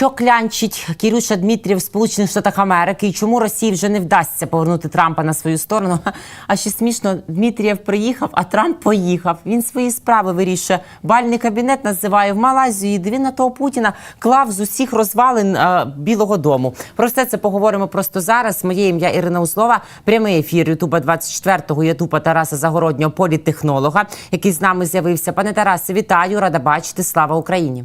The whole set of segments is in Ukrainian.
що клянчить Кірюша Дмитрів в Сполучених Штатах Америки, і чому Росії вже не вдасться повернути Трампа на свою сторону? А ще смішно, Дмитрієв приїхав, а Трамп поїхав. Він свої справи вирішує. Бальний кабінет називає в Малайзію. Де на того Путіна клав з усіх розвалин е, Білого Дому. Про все це поговоримо просто зараз. Моє ім'я Ірина Услова. Прямий ефір Ютуба 24-го Ютуба Тараса Загороднього, політтехнолога, який з нами з'явився. Пане Тарасе, вітаю, рада бачити. Слава Україні.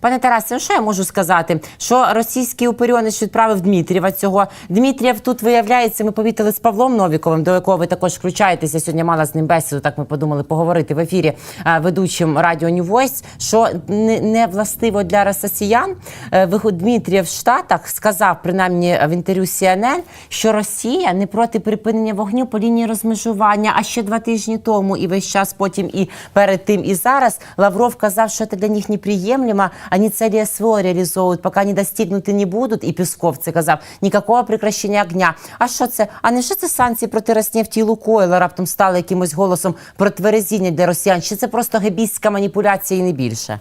Пане Тарасе, що я можу сказати? Що російський упоріонець відправив Дмитрієва цього. Дмитрієв тут виявляється, ми повітили з Павлом Новіковим, до якого ви також включаєтеся. Сьогодні мала з ним бесіду. Так ми подумали поговорити в ефірі е, ведучим радіо New Voice, що не, не властиво для росіян. Е, виход Дмитрієв в Штатах сказав, принаймні в інтерв'ю CNN, що Росія не проти припинення вогню по лінії розмежування. А ще два тижні тому, і весь час потім, і перед тим, і зараз Лавров казав, що це для них неприємлемо. Они цели СВО реалізовують, поки не достигнути не будуть. І Пісков це казав, ніякого прекращення огня. А що це? А не що це санкції проти Роснефті і Лукойла раптом стали якимось голосом про тверезіння для росіян? Чи це просто гебійська маніпуляція і не більше?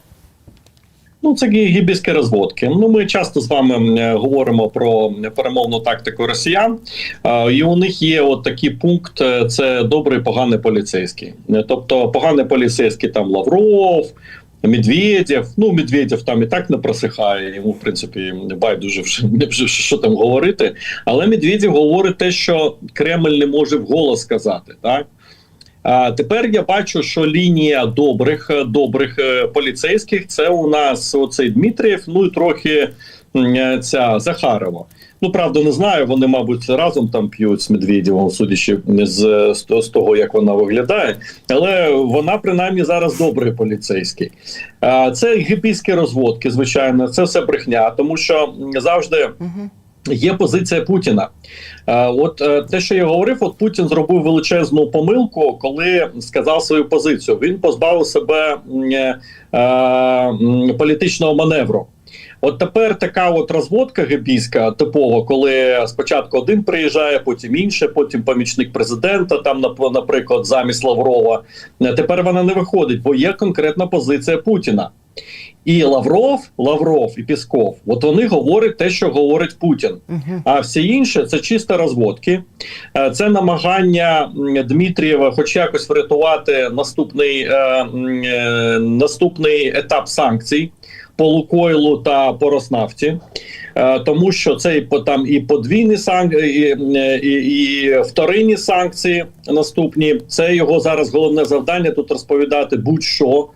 Ну, це гі- гібіські розводки. Ну, ми часто з вами е, говоримо про перемовну тактику росіян, і у них є от такий пункт: е, це добрий, поганий поліцейський. Е, Тобто, поганий поліцейський там Лавров. Медведєв, ну Медведєв там і так не просихає. Йому в принципі байдуже вже, вже що там говорити. Але Медведєв говорить те, що Кремль не може вголос сказати. Так а тепер я бачу, що лінія добрих добрих е, поліцейських це у нас оцей Дмитрієв, ну і трохи ця Захарова. Ну правда, не знаю. Вони, мабуть, разом там п'ють з Медведєвим, судячи з, з, того, як вона виглядає. Але вона принаймні зараз добрий поліцейський. Це гіпійські розводки, звичайно, це все брехня, тому що завжди. Є позиція Путіна. От е, те, що я говорив, от Путін зробив величезну помилку, коли сказав свою позицію. Він позбавив себе е, е, політичного маневру. От тепер така от розводка гебійська типова, коли спочатку один приїжджає, потім інше, потім помічник президента, там наприклад, замість Лаврова. Е, Тепер вона не виходить, бо є конкретна позиція Путіна. І Лавров, Лавров і Пісков, от вони говорять те, що говорить Путін. А все інше це чисто розводки, Е, це намагання Дмитрієва, хоч якось врятувати наступний, е, е, наступний етап санкцій по Лукойлу та по Роснафті. Е, Тому що це і по там і подвійні санкції, і, і, і вторинні санкції наступні. Це його зараз головне завдання тут розповідати будь-що,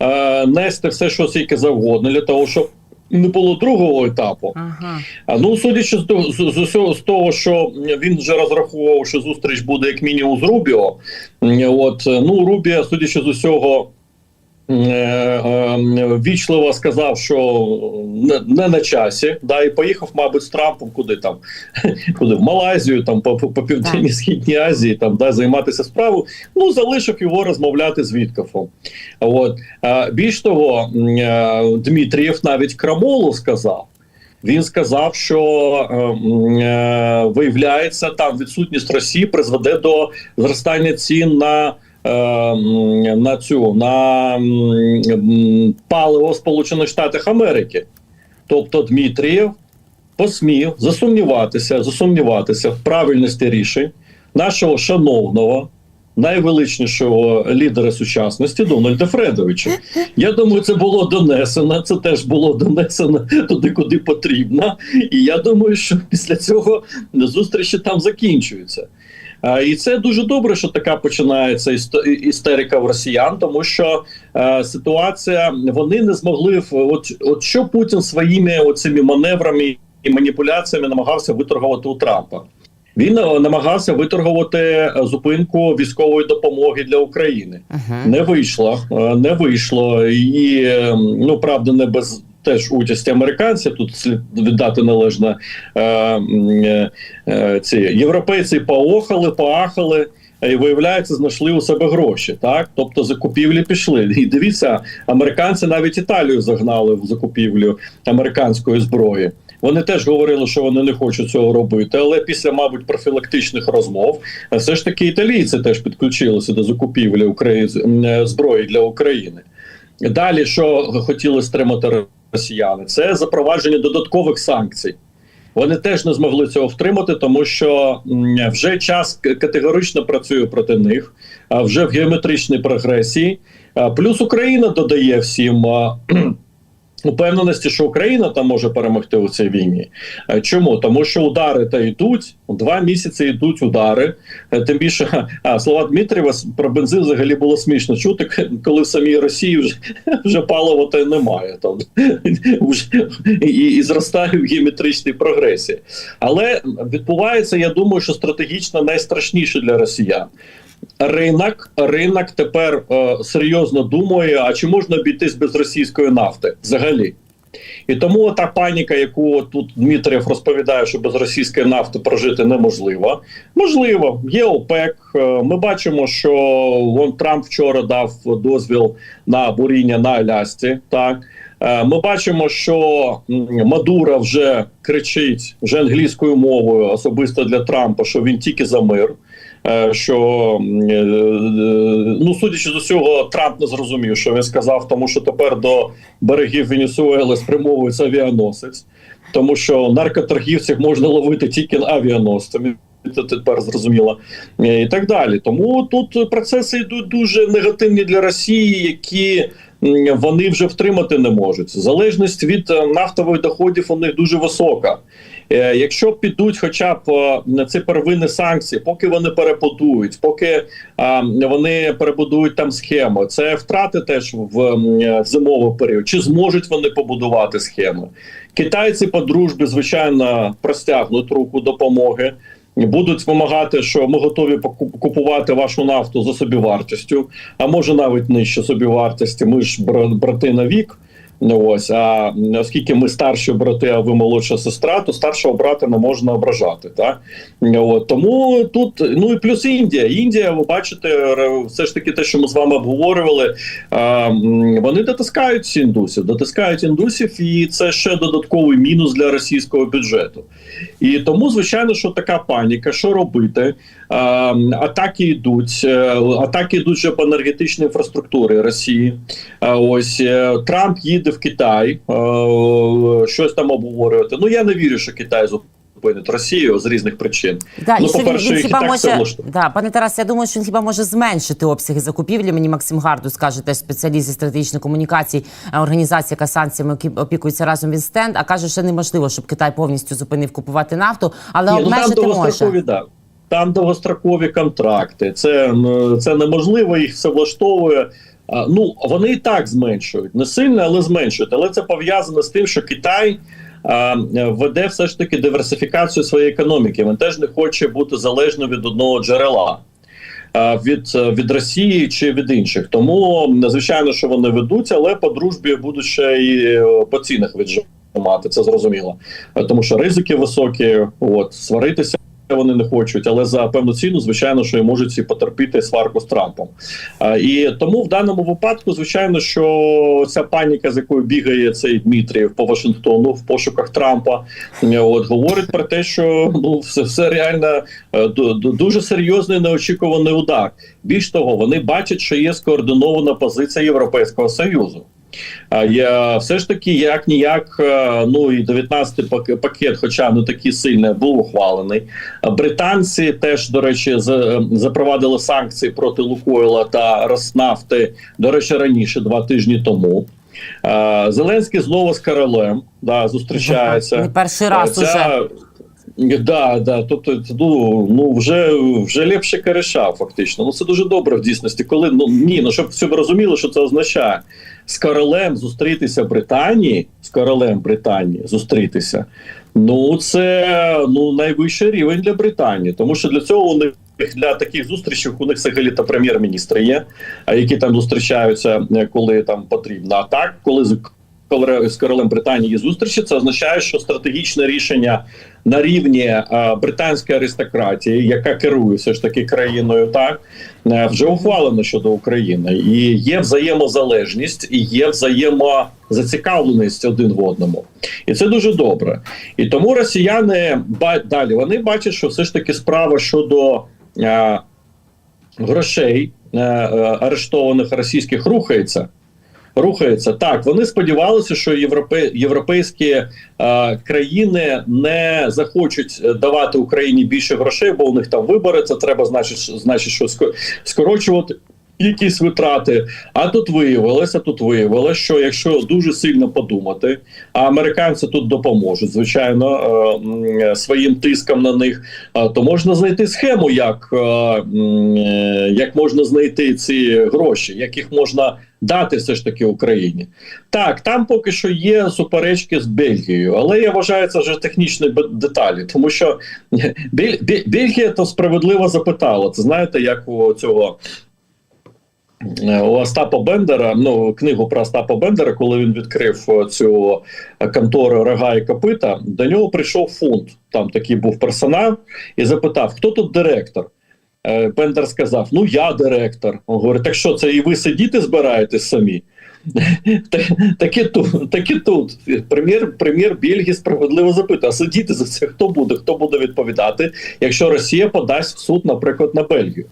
е, нести все, що тільки завгодно, для того, щоб не було другого етапу. Ага. Ну, судячи з того, з, з, з того, що він вже розраховував, що зустріч буде як мінімум з Рубіо. От ну Рубіо, судячи з усього. Е, е, Вічливо сказав, що не, на часі, да, і поїхав, мабуть, з Трампом куди там, куди в Малайзію, там по, по, південній східній Азії, там да, займатися справою. Ну залишив його розмовляти з Віткофом. От Е, більш того, Дмитрієв навіть Крамолу сказав. Він сказав, що е, виявляється, там відсутність Росії призведе до зростання цін на, на цю на паливо Сполучених Штатах Америки. Тобто Дмитрієв посмів засумніватися, засумніватися в правильності рішень нашого шановного. Найвеличнішого лідера сучасності Дональда Фредовича. Я думаю, це було донесено. Це теж було донесено туди, куди потрібно. І я думаю, що після цього зустрічі там закінчуються. А, І це дуже добре, що така починається іст- істерика в росіян, тому що е, ситуація вони не змогли от, от що Путін своїми оцими маневрами і маніпуляціями намагався виторгувати у Трампа. Він е, намагався виторгувати е, зупинку військової допомоги для України. Не вийшло, е, не вийшло. І е, ну правда, не без теж участі американців. Тут слід віддати належно е, е, е, ці європейці поохали, поахали. І виявляється, знайшли у себе гроші, так тобто закупівлі пішли. І дивіться, американці навіть Італію загнали в закупівлю американської зброї. Вони теж говорили, що вони не хочуть цього робити, але після, мабуть, профілактичних розмов е, все ж таки італійці теж підключилися до закупівлі Украї... м, е, зброї для України. Далі, що хотіли стримати росіяни, це запровадження додаткових санкцій. Вони теж не змогли цього втримати, тому що вже час категорично працює проти них, вже в геометричній прогресії. Плюс Україна додає всім упевненості, що Україна там може перемогти у цій війні. Е, Чому? Тому що удари та йдуть два місяці йдуть удари. Е, Тим більше а, слова Дмитрієва про бензин взагалі було смішно чути, коли в самій Росії вже, вже палива та немає там і, і зростає в геометричній прогресії. Але відбувається, я думаю, що стратегічно найстрашніше для росіян. Ринок, ринок тепер е, серйозно думає, а чи можна обійтись без російської нафти взагалі? І тому та паніка, яку тут Дмитрієв розповідає, що без російської нафти прожити неможливо. Можливо, є ОПЕК. Е, Ми бачимо, що вон Трамп вчора дав дозвіл на буріння на Алясці. Так Е, ми бачимо, що м, Мадуро вже кричить вже англійською мовою, особисто для Трампа, що він тільки за мир. Е, Що е, е, ну судячи з усього, Трамп не зрозумів, що він сказав, тому що тепер до берегів Венесуели спрямовується авіаносець, тому що наркоторгівців можна ловити тільки авіаносцями. Це тепер зрозуміло і так далі. Тому тут процеси йдуть дуже негативні для Росії, які вони вже втримати не можуть. Залежність від нафтових доходів у них дуже висока. Е, Якщо підуть, хоча б е, на ці первинні санкції, поки вони перебудують, поки вони перебудують там схему, це втрати теж в е, зимовий період. Чи зможуть вони побудувати схеми? Китайці по дружбі, звичайно, простягнуть руку допомоги. Будуть вимагати, що ми готові купувати вашу нафту за собівартістю, а може навіть нижче собівартості. Ми ж бра- брати на вік. Ну, Ось, а оскільки ми старші брати, а ви молодша сестра, то старшого брата не можна ображати. Так? От, тому тут, ну і плюс Індія. Індія, ви бачите, все ж таки те, що ми з вами обговорювали, а, вони дотискають індусів, дотискають індусів, і це ще додатковий мінус для російського бюджету. І тому, звичайно, що така паніка, що робити? Атаки йдуть, е, атаки йдуть вже по енергетичній інфраструктурі Росії. Ось е, Трамп їде в Китай, е, щось там обговорювати. Ну я не вірю, що Китай зупинить Росію з різних причин. Да, Ну, по-перше, він їх і хіба так все може да, пане Тарас, я думаю, що він хіба може зменшити обсяги закупівлі. Мені Максим Гарду скаже теж спеціаліст зі стратегічної комунікації, а, організація, яка санкціями опікується разом він стенд. А каже, що неможливо, щоб Китай повністю зупинив купувати нафту, але Ні, ну, обмежити довгострокові, може. да. Там довгострокові контракти. Це, ну, це неможливо, їх все влаштовує. Ну, вони і так зменшують. Не сильно, але зменшують. Але це пов'язано з тим, що Китай веде все ж таки диверсифікацію своєї економіки. Він теж не хоче бути залежним від одного джерела. Від, від Росії чи від інших, тому звичайно, що вони ведуться, але по дружбі будуть ще і е, по цінах віджимати. Це зрозуміло, тому що ризики високі. От сваритися вони не хочуть, але за певну ціну, звичайно, що і можуть і потерпіти сварку з Трампом. І тому в даному випадку, звичайно, що ця паніка, з якою бігає цей Дмитрієв по Вашингтону в пошуках Трампа, е, от говорить про те, що ну все, все реально е, ду- ду- дуже серйозний неочікуваний удар. Більш того, вони бачать, що є скоординована позиція Європейського союзу. Я все ж таки, як ніяк, е, ну і 19-й пакет, хоча не такий сильний, був ухвалений. Британці теж, до речі, запровадили санкції проти Лукойла та Роснафти, до речі, раніше, два тижні тому. Зеленський знову з королем да, зустрічається. Не перший раз Ця- уже. Да, да, тобто, ну, ну вже, вже ліпше кореша, фактично. Ну це дуже добре в дійсності. Коли ну ні, ну щоб ви розуміли, що це означає з королем зустрітися Британії, з королем Британії зустрітися. Ну це ну найвищий рівень для Британії, тому що для цього у них. Для таких зустрічей у них взагалі та прем'єр-міністри є, а які там зустрічаються, е, коли там потрібно. А так, коли з королем Британії є зустрічі, це означає, що стратегічне рішення на рівні е, британської аристократії, яка керує все ж таки країною, так е, вже ухвалено щодо України, і є взаємозалежність, і є взаємозацікавленість один в одному, і це дуже добре. І тому росіяни далі вони бачать, що все ж таки справа щодо е, грошей арештованих російських рухається. Рухається. Так, вони сподівалися, що європе, європейські е, країни не захочуть давати Україні більше грошей, бо у них там вибори. Це треба, значить, значить, що скорочувати. Якісь витрати, а тут виявилося, тут виявилося, що якщо дуже сильно подумати, а американці тут допоможуть, звичайно, е, своїм тиском на них, е, то можна знайти схему, як, е, як можна знайти ці гроші, як їх можна дати все ж таки Україні. Так, там поки що є суперечки з Бельгією, але я вважаю це вже технічні деталі, тому що Бель- Бе- Бельгія то справедливо запитала. Це знаєте, як у цього. Е, У Остапа Бендера, ну книгу про Остапа Бендера, коли він відкрив е, цю контору рога і копита, до нього прийшов фунт. Там такий був персонал, і запитав, хто тут директор. Е, Бендер сказав: Ну, я директор. Він говорить, так що це і ви сидіти збираєтесь самі? Так, тут, так і тут. Прем'єр, прем'єр Бельгії справедливо запитує, а сидіти за це хто буде? Хто буде відповідати, якщо Росія подасть в суд, наприклад, на Бельгію?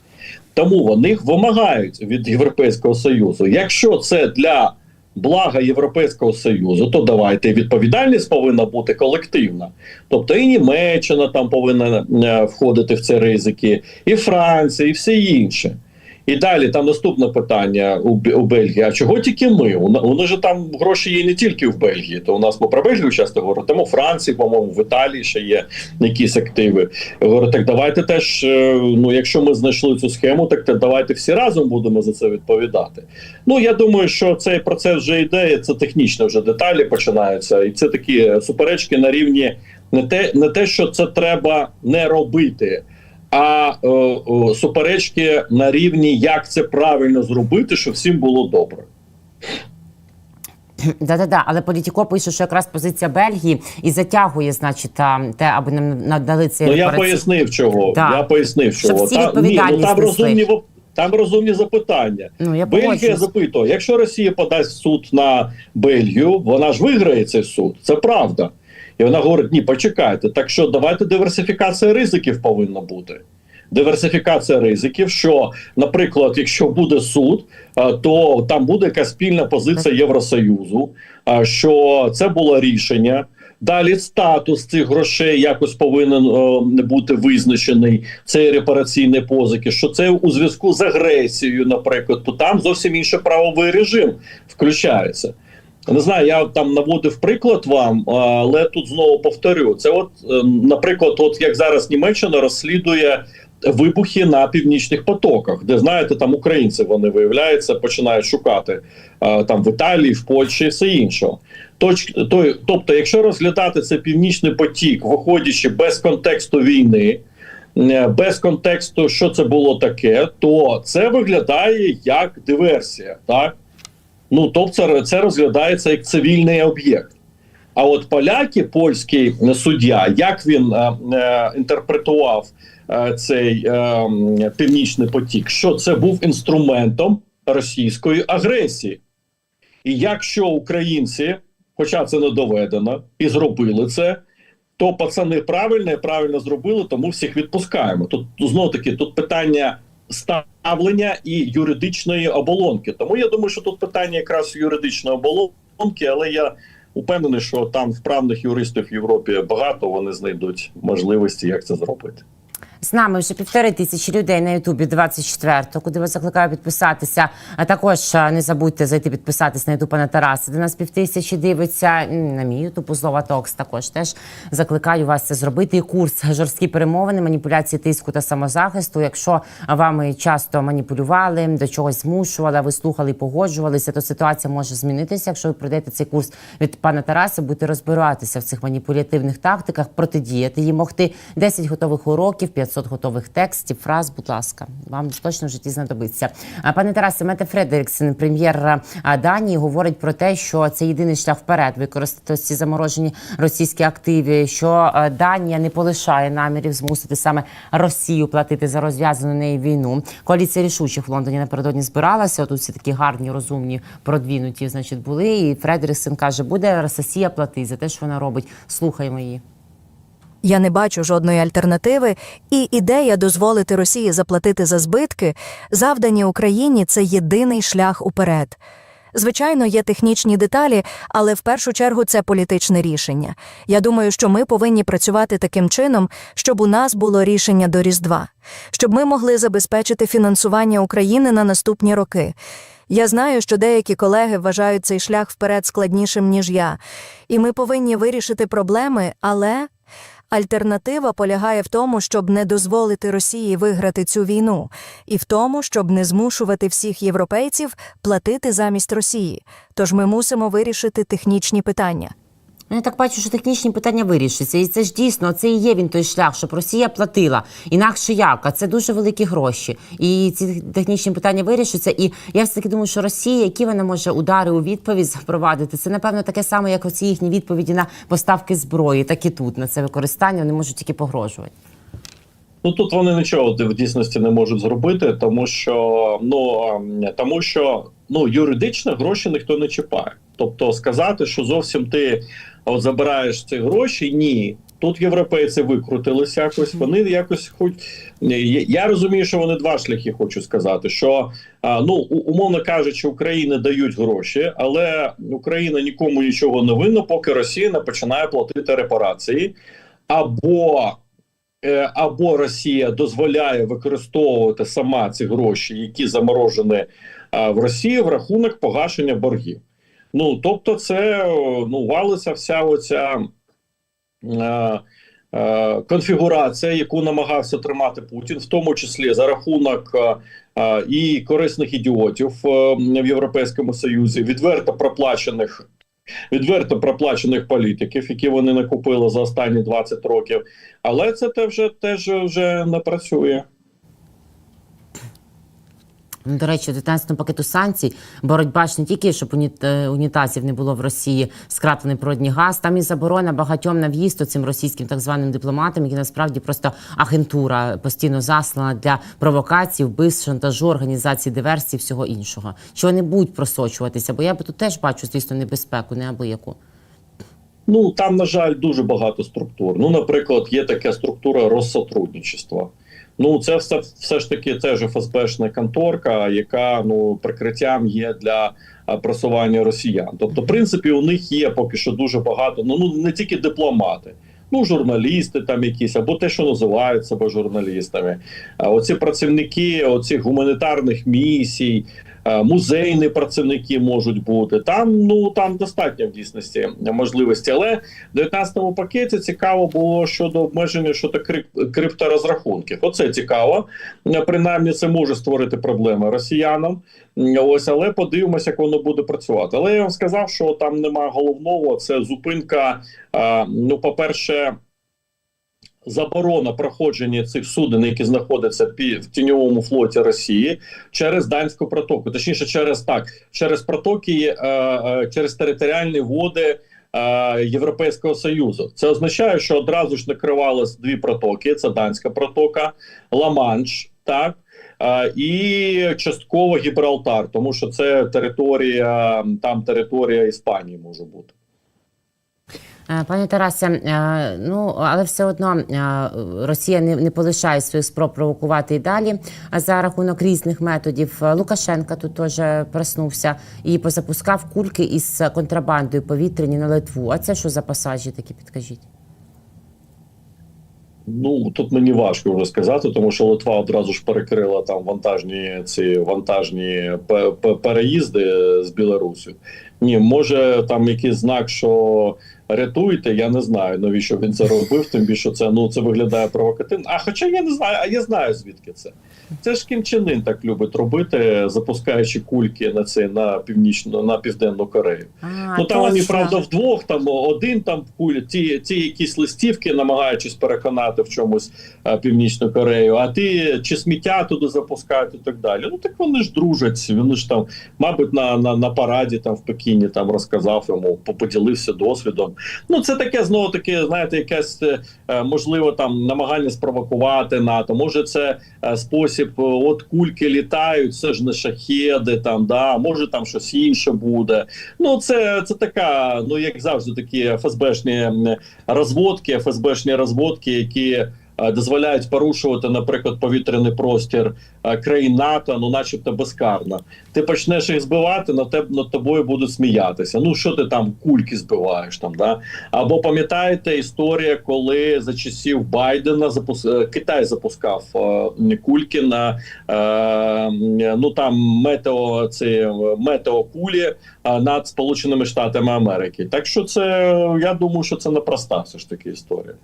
Тому вони вимагають від Європейського Союзу. Якщо це для блага Європейського Союзу, то давайте відповідальність повинна бути колективна. Тобто і Німеччина там повинна е, входити в ці ризики, і Франція, і всі інші. І далі там наступне питання у, у Бельгії. А чого тільки ми? У, нас же там гроші є не тільки в Бельгії. То у нас ми про Бельгію часто говоримо, там у Франції, по-моєму, в Італії ще є якісь активи. Я говорю, так давайте теж, е, ну якщо ми знайшли цю схему, так те давайте всі разом будемо за це відповідати. Ну я думаю, що цей процес вже йде, це технічно вже деталі починаються, і це такі суперечки на рівні не те, не те, що це треба не робити. А е, е, суперечки на рівні, як це правильно зробити, щоб всім було добре. Да-да-да, але Політіко пише, що якраз позиція Бельгії і затягує, значить, а, те, аби нам надали цей Ну я пояснив чого. Так. Я пояснив, Щоб чого всі Та- ні, ну, там розумні там розумні запитання. Ну, я Бельгія запитує: якщо Росія подасть суд на Бельгію, вона ж виграє цей суд. Це правда. І вона говорить: ні, почекайте. Так що давайте диверсифікація ризиків повинна бути. Диверсифікація ризиків, що, наприклад, якщо буде суд, то там буде якась спільна позиція Євросоюзу, що це було рішення. Далі статус цих грошей якось повинен е, бути визначений. Цей репараційні позики, що це у зв'язку з агресією, наприклад, то там зовсім інший правовий режим включається. Не знаю, я там наводив приклад вам, але тут знову повторю: це, от, е, наприклад, от як зараз Німеччина розслідує вибухи на північних потоках, де знаєте, там українці вони виявляються, починають шукати там в Італії, в Польщі і все інше. Точ, то, тобто, якщо розглядати цей північний потік, виходячи без контексту війни, без контексту, що це було таке, то це виглядає як диверсія, так? Ну, тобто, це, розглядається як цивільний об'єкт. А от поляки, польський суддя, як він е, е, інтерпретував е, цей е, північний потік, що це був інструментом російської агресії. І якщо українці, хоча це не доведено, і зробили це, то пацани правильно і правильно зробили, тому всіх відпускаємо. Тут знову таки тут питання ставлення і юридичної оболонки. Тому я думаю, що тут питання якраз юридичної оболонки, але я упевнений, що там вправних юристів в Європі багато вони знайдуть можливості, як це зробити. З нами вже півтори тисячі людей на Ютубі 24-го, куди вас закликаю підписатися. А також не забудьте зайти підписатись на Ютуб пана Тараса. Де нас півтисячі дивиться на мій Ютуб Узлова Токс. Також теж закликаю вас це зробити. І курс жорсткі перемовини, маніпуляції тиску та самозахисту. Якщо вами часто маніпулювали, до чогось змушували, ви слухали і погоджувалися, то ситуація може змінитися. Якщо ви пройдете цей курс від пана Тараса, будете розбиратися в цих маніпулятивних тактиках, протидіяти їм могти 10 готових уроків, 500 готових текстів, фраз. Будь ласка, вам точно в житті знадобиться. А, Пане Тарасе, Мете Фредеріксен, прем'єр Данії, говорить про те, що це єдиний шлях вперед використати ці заморожені російські активи. Що Данія не полишає намірів змусити саме Росію платити за розв'язану нею війну. Коаліція рішучих в Лондоні напередодні збиралася. Тут всі такі гарні, розумні, продвінуті, значить, були. І Фредеріксен каже, буде Росія платити за те, що вона робить. Слухаємо її. Я не бачу жодної альтернативи, і ідея дозволити Росії заплатити за збитки, завдані Україні, це єдиний шлях уперед. Звичайно, є технічні деталі, але в першу чергу це політичне рішення. Я думаю, що ми повинні працювати таким чином, щоб у нас було рішення до Різдва, щоб ми могли забезпечити фінансування України на наступні роки. Я знаю, що деякі колеги вважають цей шлях вперед складнішим, ніж я, і ми повинні вирішити проблеми, але альтернатива полягає в тому, щоб не дозволити Росії виграти цю війну, і в тому, щоб не змушувати всіх європейців платити замість Росії. Тож ми мусимо вирішити технічні питання. Ну, Я так бачу, що технічні питання вирішаться. І це ж дійсно це і є він той шлях, щоб Росія платила. Інакше як? А це дуже великі гроші. І ці технічні питання вирішаться. І я все таки думаю, що Росія, які вона може удари у відповідь запровадити, це напевно таке саме, як оці їхні відповіді на поставки зброї, так і тут на це використання вони можуть тільки погрожувати. Ну тут вони нічого в дійсності не можуть зробити, тому що ну тому що ну юридично гроші ніхто не чіпає. Тобто сказати, що зовсім ти от забираєш ці гроші, ні. Тут європейці викрутилися якось. Вони якось хоч я я розумію, що вони два шляхи хочу сказати. Що ну умовно кажучи, Україні дають гроші, але Україна нікому нічого не винна, поки Росія не починає платити репарації, або е, або Росія дозволяє використовувати сама ці гроші, які заморожені е, в Росії в рахунок погашення боргів. Ну тобто, це ну валиться вся оця е, конфігурація, яку намагався тримати Путін, в тому числі за рахунок і корисних ідіотів в Європейському Союзі, відверто проплачених. Відверто проплачених політиків, які вони накупили за останні 20 років, але це те вже теж вже не працює. Ну, До речі, у 19 пакету санкцій боротьба ж не тільки, щоб е, унітазів не було в Росії скраплений природній газ, там і заборона багатьом на в'їзд цим російським так званим дипломатам, які насправді просто агентура постійно заслана для провокацій, вбивств, шантажу, організації диверсії, всього іншого. Чого не будуть просочуватися, бо я би тут теж бачу, звісно, небезпеку, не або яку. Ну там, на жаль, дуже багато структур. Ну, наприклад, є така структура розсотрудничества. Ну, це все, все ж таки теж ФСБшна конторка, яка ну прикриттям є для просування росіян. Тобто, в принципі, у них є поки що дуже багато. Ну ну не тільки дипломати. Ну, журналісти там якісь, або те, що називають себе журналістами. А оці працівники оцих гуманітарних місій, музейні працівники можуть бути. Там ну там достатньо в дійсності можливості. Але в 19-му пакеті цікаво було щодо обмеження щодо крип- крипторозрахунків. Оце цікаво. Е, Принаймні, це може створити проблеми росіянам. Ось, але подивимося, як воно буде працювати. Але я вам сказав, що там немає головного. Це зупинка. е, Ну, по-перше, заборона проходження цих суден, які знаходяться в тіньовому флоті Росії через Данську протоку, точніше, через так, через протоки, е, е, через територіальні води. е, Європейського союзу це означає, що одразу ж накривалось дві протоки: це Данська протока, Ла-Манш, так і частково Гібралтар, тому що це територія, там територія Іспанії може бути. Е, Пане Тарасе, е, ну але все одно е, Росія не, не полишає своїх спроб провокувати і далі а за рахунок різних методів. Лукашенка тут теж проснувся і позапускав кульки із контрабандою повітряні на Литву. А це що за пасажі такі? Підкажіть? Ну тут мені важко вже сказати, тому що Литва одразу ж перекрила там вантажні ці вантажні пе- пе- переїзди з Білорусі. Ні, може там якийсь знак, що рятуйте. Я не знаю навіщо він це робив. Тим більше це ну це виглядає провокативно. А хоча я не знаю, а я знаю звідки це. Це ж Кім Чен Ын так любить робити, запускаючи кульки на це на північну на південну Корею. А, Ну там вони правда вдвох, там один там куль, ті, ті якісь листівки, намагаючись переконати в чомусь а, Північну Корею, а ти чи сміття туди запускають і так далі. Ну так вони ж дружать. Вони ж там, мабуть, на, на, на параді там в Пекіні там розказав йому, поділився досвідом. Ну це таке знову таки, знаєте, якесь е, е, можливо там намагання спровокувати НАТО. Може, це е, спосіб, от кульки літають, це ж не шахеди, там да, може там щось інше буде. Ну, це, це така, ну як завжди, такі ФСБшні розводки, ФСБшні розводки, які дозволяють порушувати, наприклад, повітряний простір е, країн НАТО, ну, начебто, безкарно. Ти почнеш їх збивати, над теб над тобою будуть сміятися. Ну що ти там кульки збиваєш там? Да? Або пам'ятаєте історія, коли за часів Байдена запус... е, Китай запускав е, кульки на е, ну там метео ці метеокулі е, над Сполученими Штатами Америки. Так що це я думаю, що це непроста все ж таки історія.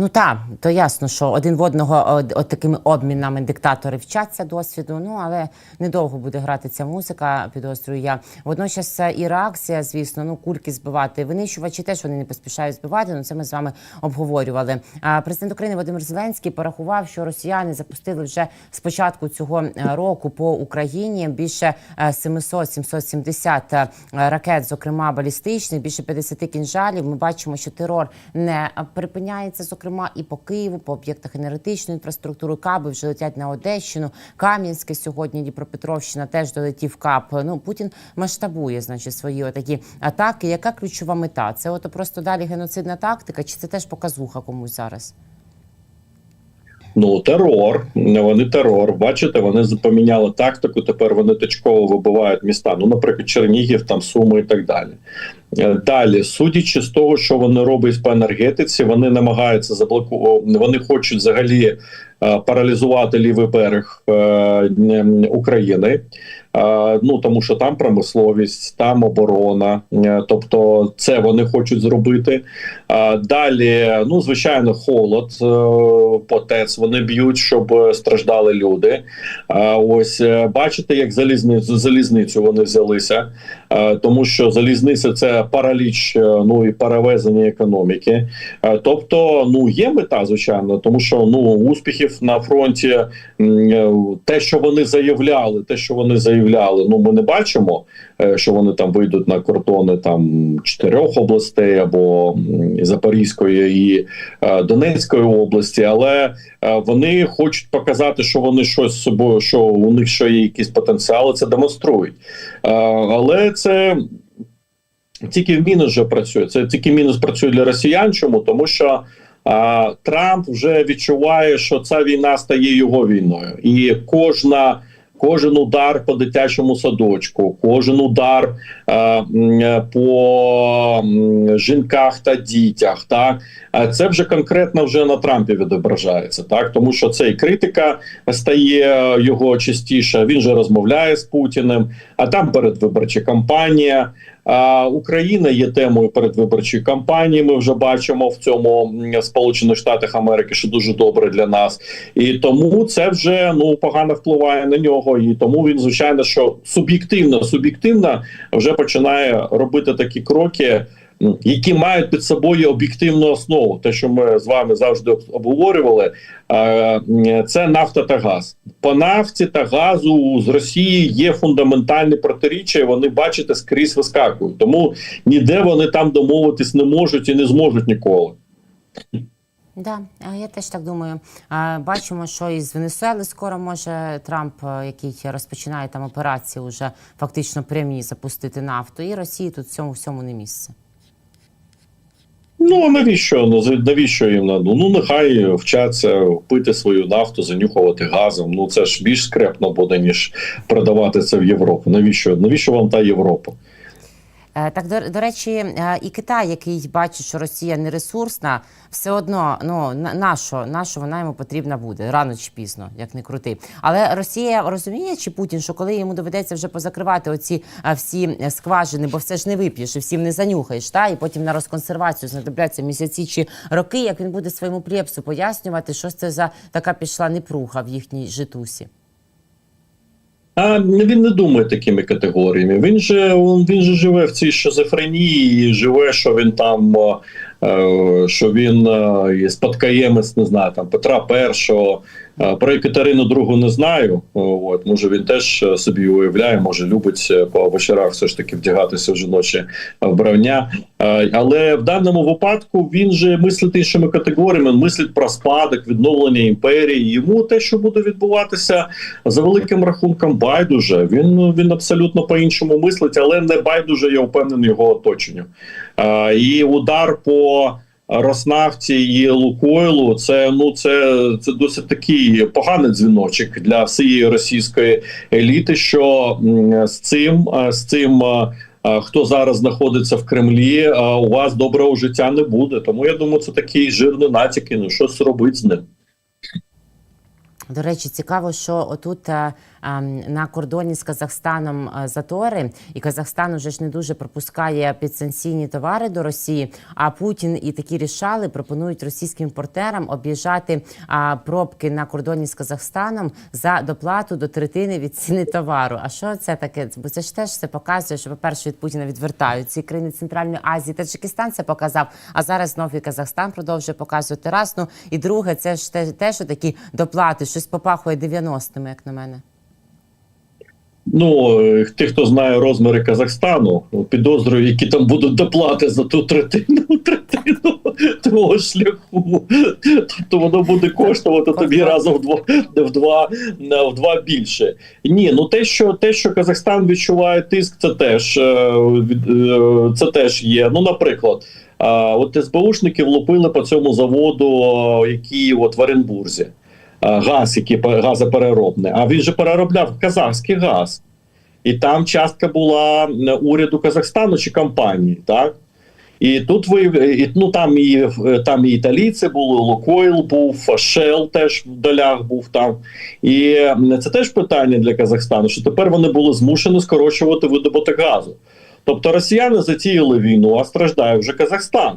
Ну так, то ясно, що один в одного от, от такими обмінами диктатори вчаться досвіду. Ну але недовго буде грати ця музика, підозрюю я. Водночас е, і реакція, звісно, ну кульки збивати. Винищувачі теж вони не поспішають збивати. Ну це ми з вами обговорювали. А президент України Володимир Зеленський порахував, що росіяни запустили вже з початку цього е, року по Україні більше е, 700-770 е, ракет, зокрема балістичних, більше 50 кінжалів. Ми бачимо, що терор не е, припиняється, зокрема і по Києву, по об'єктах енергетичної інфраструктури. Каби вже летять на Одещину. Кам'янське сьогодні Дніпропетровщина теж долетів кап. Ну Путін масштабує, значить, свої отакі атаки. Яка ключова мета? Це от просто далі геноцидна тактика, чи це теж показуха комусь зараз? Ну, терор. Вони терор. Бачите, вони поміняли тактику. Тепер вони точково вибивають міста. Ну, наприклад, Чернігів, там Суми і так далі. Е, Далі, судячи з того, що вони роблять по енергетиці, вони намагаються заблокувати. Вони хочуть взагалі е, паралізувати лівий берег е, України. Ну тому що там промисловість, там оборона, Е, тобто це вони хочуть зробити. Далі, ну звичайно, холод е, по ТЕЦ вони б'ють, щоб страждали люди. Ось е, бачите, як залізницю залізницю вони взялися, тому що залізниця це параліч, ну і перевезення економіки. Тобто, ну є мета, звичайно, тому що ну успіхів на фронті, те, що вони заявляли, те, що вони заявляли, ну ми не бачимо, е, що вони там вийдуть на кордони там чотирьох областей або Запорізької і е, Донецької області, але е, вони хочуть показати, що вони щось з собою, що у них ще є якісь потенціали, це демонструють. Але це тільки в мінус вже працює. Це тільки мінус працює для росіян. Чому? Тому що а, Трамп вже відчуває, що ця війна стає його війною, і кожна. Кожен удар по дитячому садочку, кожен удар е, по жінках та дітях, так е, це вже конкретно вже на Трампі відображається, так тому що це і критика стає його частіше. Він же розмовляє з Путіним, а там передвиборча кампанія. Україна є темою передвиборчої кампанії. Ми вже бачимо в цьому Сполучених Штатах Америки, що дуже добре для нас, і тому це вже ну погано впливає на нього. І тому він звичайно, що суб'єктивно, суб'єктивно вже починає робити такі кроки. М, Які мають під собою об'єктивну основу, те, що ми з вами завжди обговорювали, е, це нафта та газ. По нафті та газу з Росії є фундаментальні протиріччя, і вони бачите скрізь вискакують. Тому ніде вони там домовитись не можуть і не зможуть ніколи. Да, я теж так думаю. Бачимо, що із Венесуели скоро може Трамп, е, який розпочинає там операції, уже фактично прямі запустити нафту, і Росії тут всьому всьому не місце. Ну навіщо? Ну навіщо їм надо? Ну нехай вчаться пити свою нафту, занюхувати газом. Ну це ж більш скрепно буде ніж продавати це в Європу. Навіщо? Навіщо вам та Європа? Е, Так, до, до речі, е, і Китай, який бачить, що Росія не ресурсна, все одно ну на, на що, вона йому потрібна буде рано чи пізно, як не крути. Але Росія розуміє, чи Путін, що коли йому доведеться вже позакривати оці е, всі скважини, бо все ж не вип'єш і всім не занюхаєш, та і потім на розконсервацію знадобляться місяці чи роки, як він буде своєму плєпсу пояснювати, що це за така пішла непруха в їхній житусі. А він не думає такими категоріями. Він же він же живе в цій шизофренії, живе, що він там, е, що він е, є спадкоємець, не знаю, там Петра І. Е, Про Екатерину другу не знаю. От може він теж е, собі уявляє, може любить е, по вечорах все ж таки вдягатися в жіноче е, вбрання. Е, Але в даному випадку він же мислить іншими категоріями, мислить про спадок, відновлення імперії. Йому те, що буде відбуватися за великим рахунком, байдуже. Він він абсолютно по-іншому мислить, але не байдуже, я впевнений, його оточенню. Е, І удар по Роснафті і Лукойлу, це ну це, це досить такий поганий дзвіночок для всієї російської еліти. Що з цим е, з цим. е, е, Хто зараз знаходиться в Кремлі, у вас доброго життя не буде. Тому я думаю, це такий жирний натяк, ну щось робить з ним. До речі, цікаво, що отут е, ем, на кордоні з Казахстаном е, затори, і Казахстан уже ж не дуже пропускає підсанкційні товари до Росії. А Путін і такі рішали пропонують російським імпортерам об'їжджати а, пробки на кордоні з Казахстаном за доплату до третини від ціни товару. А що це таке? Бо це ж теж це показує, що по перше від Путіна відвертають ці країни Центральної Азії. Таджикистан це показав. А зараз знов і Казахстан продовжує показувати раз. Ну і друге, це ж те, те що такі доплати, щось попахує 90-ми, як на мене. Ну, е, ті, хто знає розміри Казахстану, ну, підозрюю, які там будуть доплати за ту третину, третину того шляху. Тобто воно буде коштувати тобі разом в два, в два, в два більше. Ні, ну те, що те, що Казахстан відчуває тиск, це теж е, е, це теж є. Ну, наприклад. От СБУшники влупили по цьому заводу, який от в Оренбурзі. А, Газ, який пе- газопереробний. А він же переробляв казахський газ. І там частка була е, уряду Казахстану чи компанії, так? І тут ви і, ну там і е, там і італійці були, Лукойл був, Шел теж в долях був там. І е, це теж питання для Казахстану, що тепер вони були змушені скорочувати видобуток газу. Тобто росіяни затіяли війну, а страждає вже Казахстан.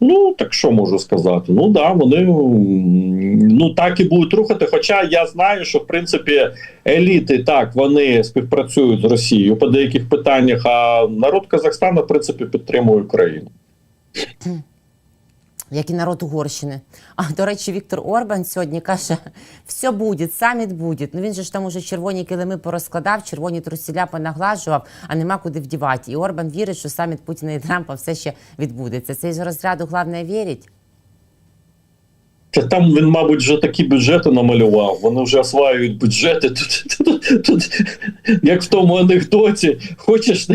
Ну так що можу сказати? Ну да, вони ну так і будуть рухати. Хоча я знаю, що в принципі еліти так вони співпрацюють з Росією по деяких питаннях, а народ Казахстану в принципі підтримує Україну. Як і народ Угорщини. А до речі, Віктор Орбан сьогодні каже: все буде, саміт буде. Ну він же ж там уже червоні килими порозкладав, червоні трусіля понаглажував, а нема куди вдівати. І Орбан вірить, що саміт Путіна і Трампа все ще відбудеться. Це із розряду головне вірить. Це там він, мабуть, вже такі бюджети намалював. Вони вже осваюють бюджети. Тут, тут, тут, як в тому анекдоті, хочеш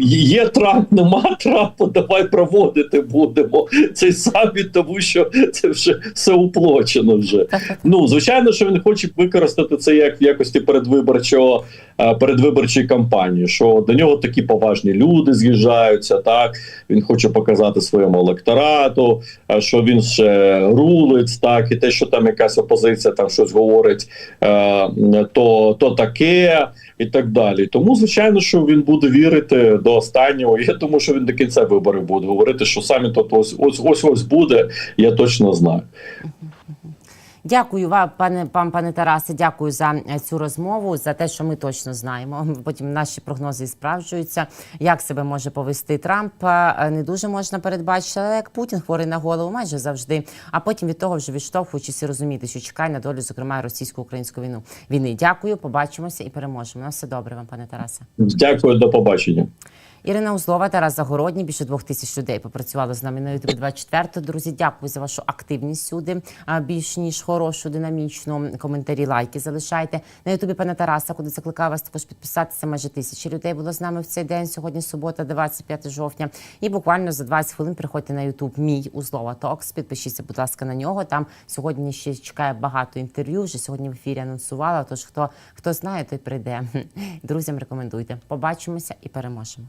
є Трамп, нема Трампа, давай проводити будемо цей саміт, тому що це вже все уплочено вже. Ну звичайно, що він хоче використати це як в якості передвиборчого е, передвиборчої кампанії. Що до нього такі поважні люди з'їжджаються. Так він хоче показати своєму електорату, е, що він ще рулить, так і те, що там якась опозиція там щось говорить, е, то, то таке. І так далі. Тому, звичайно, що він буде вірити до останнього. Я думаю, що він до кінця виборів буде говорити, що саміт от ось ось ось ось буде. Я точно знаю. Дякую вам, пане пан пане Тарасе. Дякую за е, цю розмову, за те, що ми точно знаємо. Потім наші прогнози і справджуються. Як себе може повести Трамп, е, не дуже можна передбачити, але як Путін хворий на голову, майже завжди. А потім від того вже відштовхуючись і розуміти, що чекає на долю, зокрема російсько-українську війну. Війни. Дякую, побачимося і переможемо. На все добре вам, пане Тарасе. Дякую, до побачення. Ірина Узлова, Тарас Загородній, більше двох тисяч людей попрацювали з нами на Ютубі 24. Друзі, дякую за вашу активність сюди. Більш ніж хорошу, динамічну. Коментарі, лайки залишайте. На Ютубі пана Тараса, куди закликаю вас також підписатися. Майже тисячі людей було з нами в цей день. Сьогодні субота, 25 жовтня. І буквально за 20 хвилин приходьте на Ютуб Мій Узлова Токс. Підпишіться, будь ласка, на нього. Там сьогодні ще чекає багато інтерв'ю. Вже сьогодні в ефірі анонсувала. Тож хто хто знає, той прийде. Друзям рекомендуйте. Побачимося і переможемо.